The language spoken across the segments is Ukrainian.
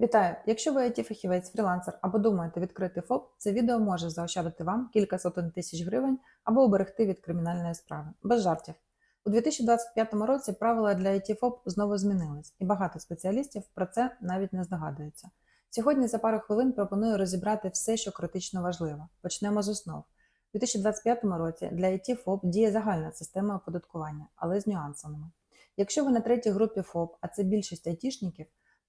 Вітаю! Якщо ви IT-фахівець, фрілансер або думаєте відкрити ФОП, це відео може заощадити вам кілька сотень тисяч гривень або уберегти від кримінальної справи. Без жартів. У 2025 році правила для IT-ФОП знову змінились, і багато спеціалістів про це навіть не здогадуються. Сьогодні за пару хвилин пропоную розібрати все, що критично важливо. Почнемо з основ. У 2025 році для IT-ФОП діє загальна система оподаткування, але з нюансами. Якщо ви на третій групі ФОП, а це більшість айтішників,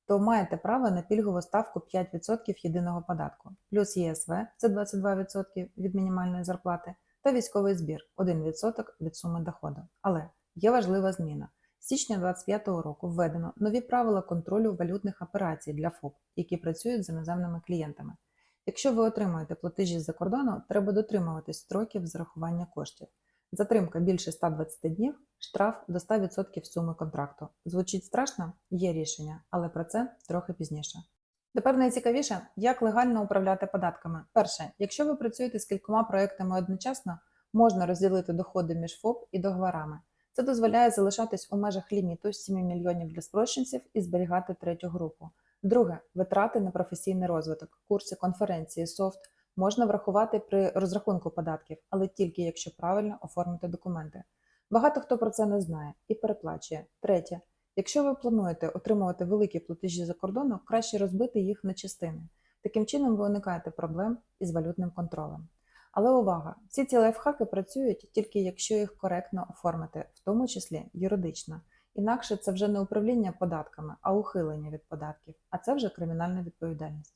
то маєте право на пільгову ставку 5% єдиного податку, плюс ЄСВ це 22% від мінімальної зарплати, та військовий збір 1% від суми доходу. Але є важлива зміна. З січня 2025 року введено нові правила контролю валютних операцій для ФОП, які працюють з іноземними клієнтами. Якщо ви отримуєте платежі з-за кордону, треба дотримуватись строків зарахування коштів. Затримка більше 120 днів, штраф до 100% суми контракту. Звучить страшно? Є рішення, але про це трохи пізніше. Тепер найцікавіше, як легально управляти податками. Перше, якщо ви працюєте з кількома проектами одночасно, можна розділити доходи між ФОП і договорами. Це дозволяє залишатись у межах ліміту 7 мільйонів для спрощенців і зберігати третю групу. Друге витрати на професійний розвиток, курси, конференції, софт можна врахувати при розрахунку податків, але тільки якщо правильно оформити документи. Багато хто про це не знає і переплачує. Третє. Якщо ви плануєте отримувати великі платежі за кордону, краще розбити їх на частини. Таким чином ви уникаєте проблем із валютним контролем. Але увага! Всі ці лайфхаки працюють тільки якщо їх коректно оформити, в тому числі юридично. Інакше це вже не управління податками, а ухилення від податків, а це вже кримінальна відповідальність.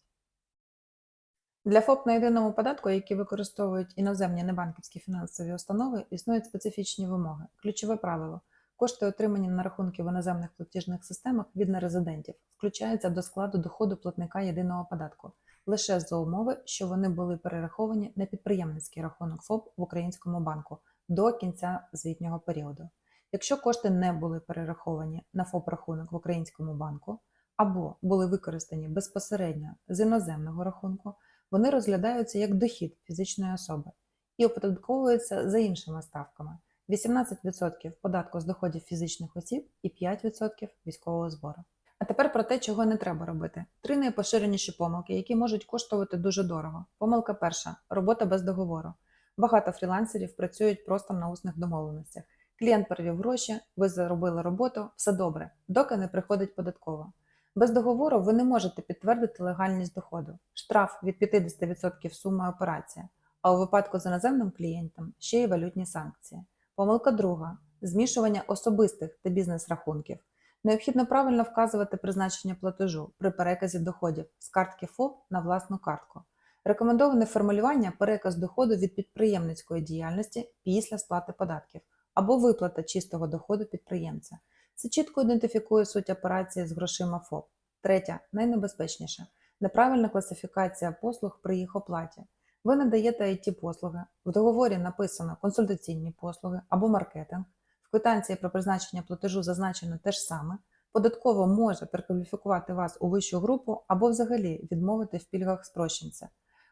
Для ФОП на єдиному податку, які використовують іноземні небанківські фінансові установи, існують специфічні вимоги. Ключове правило: кошти, отримані на рахунки в іноземних платіжних системах від нерезидентів, включаються до складу доходу платника єдиного податку лише за умови, що вони були перераховані на підприємницький рахунок ФОП в українському банку до кінця звітнього періоду. Якщо кошти не були перераховані на ФОП рахунок в українському банку або були використані безпосередньо з іноземного рахунку, вони розглядаються як дохід фізичної особи і оподатковуються за іншими ставками: 18% податку з доходів фізичних осіб і 5% військового збору. А тепер про те, чого не треба робити. Три найпоширеніші помилки, які можуть коштувати дуже дорого. Помилка перша робота без договору. Багато фрілансерів працюють просто на усних домовленостях. Клієнт перевів гроші, ви заробили роботу, все добре, доки не приходить податково. Без договору ви не можете підтвердити легальність доходу. Штраф від 50% суми операції, а у випадку з іноземним клієнтом ще й валютні санкції. Помилка друга змішування особистих та бізнес-рахунків. Необхідно правильно вказувати призначення платежу при переказі доходів з картки ФОП на власну картку. Рекомендоване формулювання переказ доходу від підприємницької діяльності після сплати податків або виплата чистого доходу підприємця. Це чітко ідентифікує суть операції з грошима ФОП. Третя, найнебезпечніша неправильна класифікація послуг при їх оплаті. Ви надаєте it послуги, в договорі написано консультаційні послуги або маркетинг, в квитанції про призначення платежу зазначено те ж саме. Податково може перекваліфікувати вас у вищу групу або взагалі відмовити в пільгах спрощенця.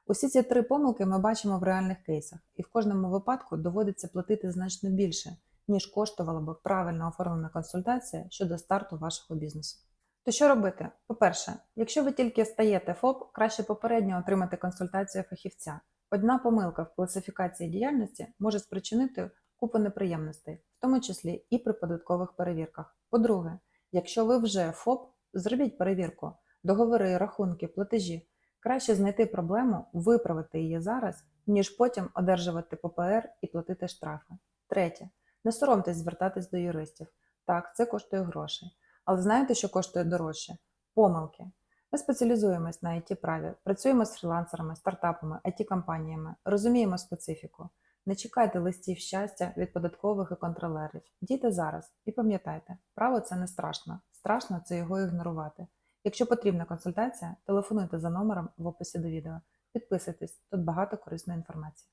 Усі ці три помилки ми бачимо в реальних кейсах, і в кожному випадку доводиться платити значно більше, ніж коштувала би правильно оформлена консультація щодо старту вашого бізнесу. То що робити? По-перше, якщо ви тільки стаєте ФОП, краще попередньо отримати консультацію фахівця. Одна помилка в класифікації діяльності може спричинити купу неприємностей, в тому числі і при податкових перевірках. По-друге, якщо ви вже ФОП, зробіть перевірку, договори, рахунки, платежі. Краще знайти проблему, виправити її зараз, ніж потім одержувати ППР і платити штрафи. Третє. Не соромтесь звертатись до юристів. Так, це коштує грошей. Але знаєте, що коштує дорожче? Помилки. Ми спеціалізуємось на it праві працюємо з фрілансерами, стартапами, it компаніями розуміємо специфіку. Не чекайте листів щастя від податкових і контролерів. Дійте зараз і пам'ятайте, право це не страшно. Страшно це його ігнорувати. Якщо потрібна консультація, телефонуйте за номером в описі до відео. Підписуйтесь, тут багато корисної інформації.